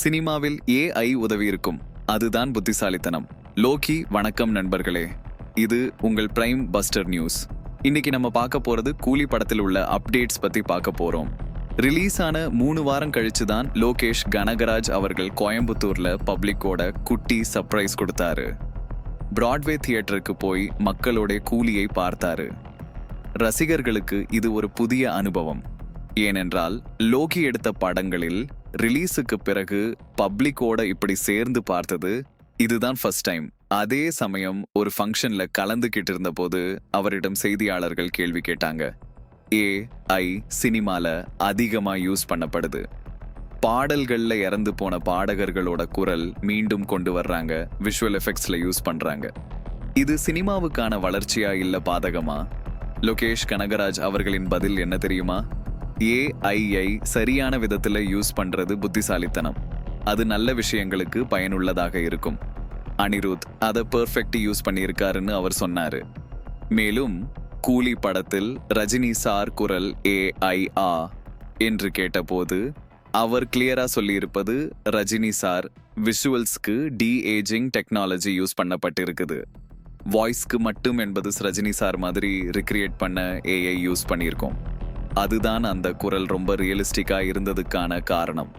சினிமாவில் ஏஐ உதவி இருக்கும் அதுதான் புத்திசாலித்தனம். லோகி வணக்கம் நண்பர்களே. இது உங்கள் பிரைம் பஸ்டர் நியூஸ் இன்னைக்கு நம்ம பார்க்க போறது கூலி படத்தில் உள்ள அப்டேட்ஸ் பத்தி பார்க்க போறோம். ரிலீஸ் ஆன மூணு வாரம் கழிச்சு தான் லோகேஷ் கனகராஜ் அவர்கள் கோயம்புத்தூர்ல பப்ளிக்கோட குட்டி சர்ப்ரைஸ் கொடுத்தாரு. பிராட்வே தியேட்டருக்கு போய் மக்களோட கூலியை பார்த்தாரு. ரசிகர்களுக்கு இது ஒரு புதிய அனுபவம். ஏனென்றால் லோகி எடுத்த படங்களில் ரிலீஸுக்கு பிறகு பப்ளிக்கோட இப்படி சேர்ந்து பார்த்தது இதுதான் ஃபர்ஸ்ட் டைம் அதே சமயம் ஒரு ஃபங்க்ஷன்ல கலந்துகிட்டு இருந்தபோது அவரிடம் செய்தியாளர்கள் கேள்வி கேட்டாங்க. ஏ ஐ சினிமால அதிகமா யூஸ் பண்ணப்படுது. பாடல்கள்ல இறந்து போன பாடகர்களோட குரல் மீண்டும் கொண்டு வர்றாங்க விஷுவல் எஃபெக்ட்ஸ்ல யூஸ் பண்றாங்க. இது சினிமாவுக்கான வளர்ச்சியா இல்ல பாதகமா? லோகேஷ் கனகராஜ் அவர்களின் பதில் என்ன தெரியுமா? ஏஐஐ சரியான விதத்தில் யூஸ் பண்ணுறது புத்திசாலித்தனம். அது நல்ல விஷயங்களுக்கு பயனுள்ளதாக இருக்கும். அனிருத் அதை பெர்ஃபெக்ட் யூஸ் பண்ணியிருக்காருன்னு அவர் சொன்னார். மேலும் கூலி படத்தில் ரஜினி சார் குரல் ஏஐஆ என்று கேட்டபோது அவர் கிளியரா சொல்லியிருப்பது ரஜினி சார் விஷுவல்ஸ்க்கு டி ஏஜிங் டெக்னாலஜி யூஸ் பண்ணப்பட்டிருக்குது. வாய்ஸ்க்கு மட்டும் என்பது ரஜினி சார் மாதிரி ரிக்ரியேட் பண்ண ஏஐ யூஸ் பண்ணியிருக்கோம். அதுதான் அந்த குரல் ரொம்ப ரியலிஸ்டிக்காக இருந்ததுக்கான காரணம்.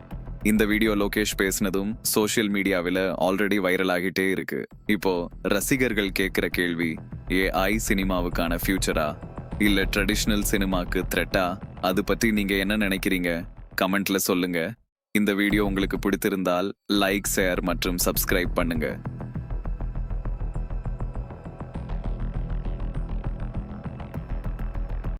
இந்த வீடியோ லோகேஷ் பேசினதும் சோஷியல் மீடியாவில் ஆல்ரெடி வைரல் ஆகிட்டே இருக்கு. இப்போ ரசிகர்கள் கேட்குற கேள்வி ஏஐ சினிமாவுக்கான ஃபியூச்சரா இல்லை ட்ரெடிஷ்னல் சினிமாக்கு த்ரெட்டா அது பற்றி நீங்கள் என்ன நினைக்கிறீங்க? கமெண்ட்ல சொல்லுங்க. இந்த வீடியோ உங்களுக்கு பிடித்திருந்தால் லைக் ஷேர் மற்றும் சப்ஸ்கிரைப் பண்ணுங்க.